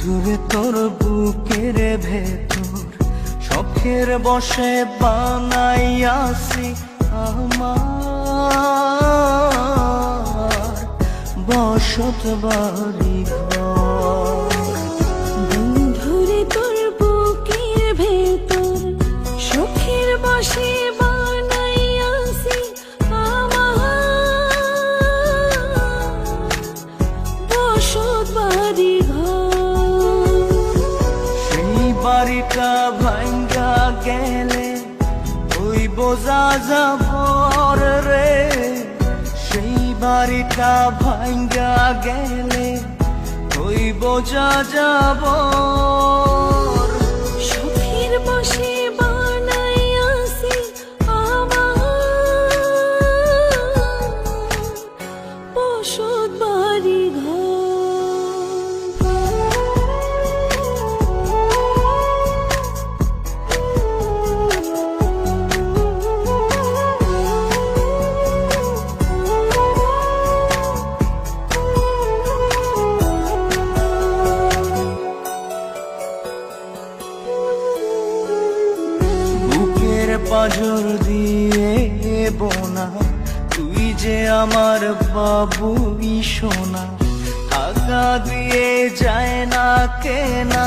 বন্ধুরে তোর বুকের ভেতর শখের বসে বানাইয়াছি আমার। বসত বাড়ি ঘর। বাড়িটা ভাঙ্গা গেলে ওই বোঝা যাব রে। সেই বাড়িটা ভাঙ্গা গেলে ওই বোঝা যাবর পাজর দিয়ে বোনা তুই যে আমার বাবুই সোনা। টাকা দিয়ে যায় না কেনা।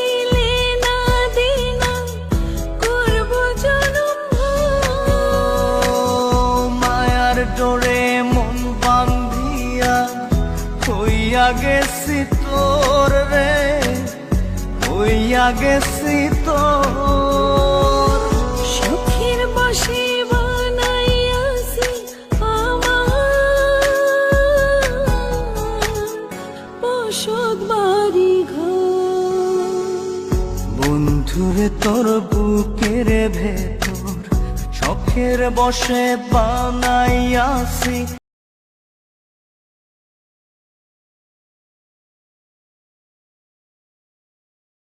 ডোরে মন বান্ধিয়া হইয়া গেছি তোর রে হইয়া গেছি তোর। সুখের বসে বন্ধুরে তোর বুকের ভেতর শখের বসে বানাইয়াছি